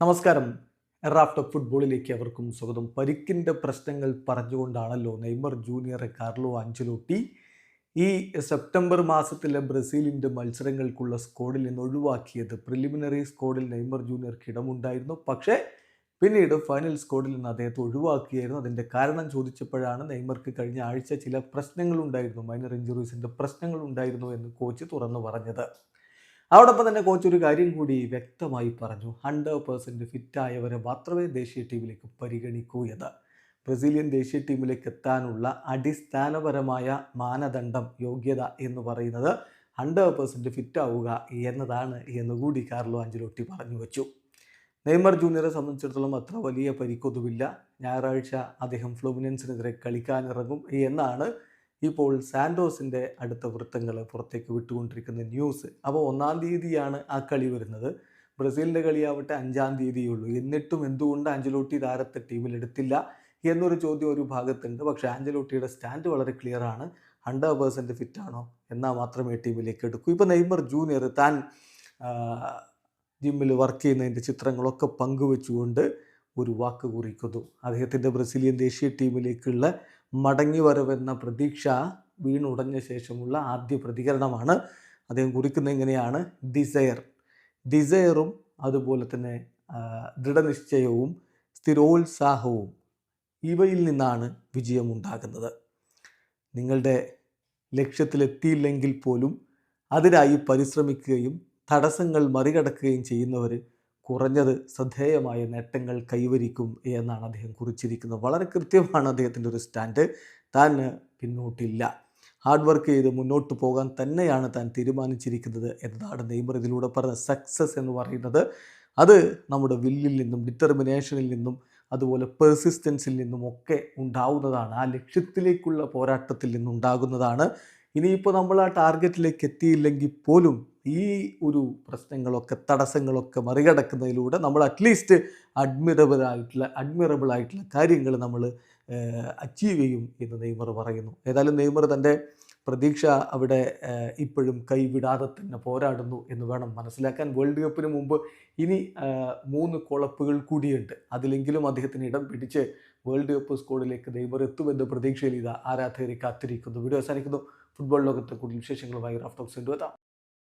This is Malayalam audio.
നമസ്കാരം. റാഫ്റ്റ് ഫുട്ബോളിലേക്ക് അവർക്കും സ്വാഗതം. പരിക്കിന്റെ പ്രശ്നങ്ങൾ പറഞ്ഞുകൊണ്ടാണല്ലോ നെയ്മർ ജൂനിയർ കാർലോ അഞ്ചലോട്ടി ഈ സെപ്റ്റംബർ മാസത്തിലെ ബ്രസീലിന്റെ മത്സരങ്ങൾക്കുള്ള സ്കോഡിൽ നിന്ന് ഒഴിവാക്കിയത്. പ്രിലിമിനറി സ്കോഡിൽ നെയ്മർ ജൂനിയർക്ക് ഇടമുണ്ടായിരുന്നു. പക്ഷേ പിന്നീട് ഫൈനൽ സ്കോഡിൽ നിന്ന് അദ്ദേഹത്തെ ഒഴിവാക്കിയായിരുന്നു. അതിന്റെ കാരണം ചോദിച്ചപ്പോഴാണ് നെയ്മർക്ക് കഴിഞ്ഞ ആഴ്ച ചില പ്രശ്നങ്ങളുണ്ടായിരുന്നു. മൈനർ ഇഞ്ചുറീസിന്റെ പ്രശ്നങ്ങളുണ്ടായിരുന്നു എന്ന് കോച്ച് തുറന്നു പറഞ്ഞത്. അതോടൊപ്പം തന്നെ കോച്ച് ഒരു കാര്യം കൂടി വ്യക്തമായി പറഞ്ഞു. ഹൺഡ്രഡ് പേഴ്സന്റ് ഫിറ്റായവരെ മാത്രമേ ദേശീയ ടീമിലേക്ക് പരിഗണിക്കൂ എന്ന്. ബ്രസീലിയൻ ദേശീയ ടീമിലേക്ക് എത്താനുള്ള അടിസ്ഥാനപരമായ മാനദണ്ഡം യോഗ്യത എന്ന് പറയുന്നത് ഹൺഡ്രഡ് പേഴ്സന്റ് ഫിറ്റാവുക എന്നതാണ് എന്നുകൂടി കാർലോ അഞ്ചലോട്ടി പറഞ്ഞു വെച്ചു. നെയ്മർ ജൂനിയറെ സംബന്ധിച്ചിടത്തോളം അത്ര വലിയ പരിക്കൊന്നുമില്ല. ഞായറാഴ്ച അദ്ദേഹം ഫ്ലൂമിനൻസിനെതിരെ കളിക്കാനിറങ്ങും എന്നാണ് ഇപ്പോൾ സാൻഡോസിന്റെ അടുത്ത വൃത്തങ്ങൾ പുറത്തേക്ക് വിട്ടുകൊണ്ടിരിക്കുന്ന ന്യൂസ്. അപ്പോൾ ഒന്നാം തീയതിയാണ് ആ കളി വരുന്നത്. ബ്രസീലിന്റെ കളിയാവട്ടെ അഞ്ചാം തീയതിയുള്ളൂ. എന്നിട്ടും എന്തുകൊണ്ട് ആഞ്ചലോട്ടി താരത്തെ ടീമിലെടുത്തില്ല എന്നൊരു ചോദ്യം ഒരു ഭാഗത്തുണ്ട്. പക്ഷേ ആഞ്ചലോട്ടിയുടെ സ്റ്റാൻഡ് വളരെ ക്ലിയർ ആണ്. ഹൺഡ്രഡ് പേഴ്സന്റ് ഫിറ്റാണോ എന്നാൽ മാത്രമേ ടീമിലേക്ക് എടുക്കൂ. ഇപ്പോൾ നെയ്മർ ജൂനിയർ താൻ ജിമ്മിൽ വർക്ക് ചെയ്യുന്നതിന്റെ ചിത്രങ്ങളൊക്കെ പങ്കുവെച്ചുകൊണ്ട് ഒരു വാക്ക് കുറിക്കുന്നു. അദ്ദേഹത്തിന്റെ ബ്രസീലിയൻ ദേശീയ ടീമിലേക്കുള്ള മടങ്ങി വരവെന്ന പ്രതീക്ഷ വീണുടഞ്ഞ ശേഷമുള്ള ആദ്യ പ്രതികരണമാണ് അദ്ദേഹം കുറിക്കുന്നത് എങ്ങനെയാണ്? ഡിസയർ. ഡിസയറും അതുപോലെ തന്നെ ദൃഢനിശ്ചയവും സ്ഥിരോത്സാഹവും ഇവയിൽ നിന്നാണ് വിജയമുണ്ടാകുന്നത്. നിങ്ങളുടെ ലക്ഷ്യത്തിലെത്തിയില്ലെങ്കിൽ പോലും അതിനായി പരിശ്രമിക്കുകയും തടസ്സങ്ങൾ മറികടക്കുകയും ചെയ്യുന്നവർ കുറഞ്ഞത് ശ്രദ്ധേയമായ നേട്ടങ്ങൾ കൈവരിക്കും എന്നാണ് അദ്ദേഹം കുറിച്ചിരിക്കുന്നത്. വളരെ കൃത്യമാണ് അദ്ദേഹത്തിന്റെ ഒരു സ്റ്റാൻഡ്. താൻ പിന്നോട്ടില്ല. ഹാർഡ് വർക്ക് ചെയ്ത് മുന്നോട്ട് പോകാൻ തന്നെയാണ് താൻ തീരുമാനിച്ചിരിക്കുന്നത് എന്നതാണ് നെയ്മർ ഇതിലൂടെ പറഞ്ഞ സക്സസ് എന്ന് പറയുന്നത്. അത് നമ്മുടെ വില്ലിൽ നിന്നും ഡിറ്റർമിനേഷനിൽ നിന്നും അതുപോലെ പെർസിസ്റ്റൻസിൽ നിന്നും ഒക്കെ ഉണ്ടാവുന്നതാണ്. ആ ലക്ഷ്യത്തിലേക്കുള്ള പോരാട്ടത്തിൽ നിന്നുണ്ടാകുന്നതാണ്. ഇനിയിപ്പോൾ നമ്മൾ ആ ടാർഗറ്റിലേക്ക് എത്തിയില്ലെങ്കിൽ പോലും ഈ ഒരു പ്രശ്നങ്ങളൊക്കെ തടസ്സങ്ങളൊക്കെ മറികടക്കുന്നതിലൂടെ നമ്മൾ അറ്റ്ലീസ്റ്റ് അഡ്മിറബിൾ ആയിട്ടുള്ള അഡ്മിറബിൾ ആയിട്ടുള്ള കാര്യങ്ങൾ നമ്മൾ അച്ചീവ് ചെയ്യും എന്ന് നെയ്മർ പറയുന്നു. ഏതായാലും നെയ്മർ തന്റെ പ്രതീക്ഷ അവിടെ ഇപ്പോഴും കൈവിടാതെ തന്നെ പോരാടുന്നു എന്ന് വേണം മനസ്സിലാക്കാൻ. വേൾഡ് കപ്പിന് മുമ്പ് ഇനി മൂന്ന് കുളപ്പുകൾ കൂടിയുണ്ട്. അതിലെങ്കിലും അദ്ദേഹത്തിന് ഇടം പിടിച്ച് വേൾഡ് കപ്പ് സ്കോഡിലേക്ക് നെയ്മർ എത്തുമെന്ന പ്രതീക്ഷയിൽ ഇത് ആരാധകരെ കാത്തിരിക്കുന്നു. വീഡിയോ അവസാനിക്കുന്നു. ഫുട്ബോൾ ലോകത്തെ കൂടുതൽ വിശേഷങ്ങളുമായി റാഫ്റ്റോക്സ് എത്താം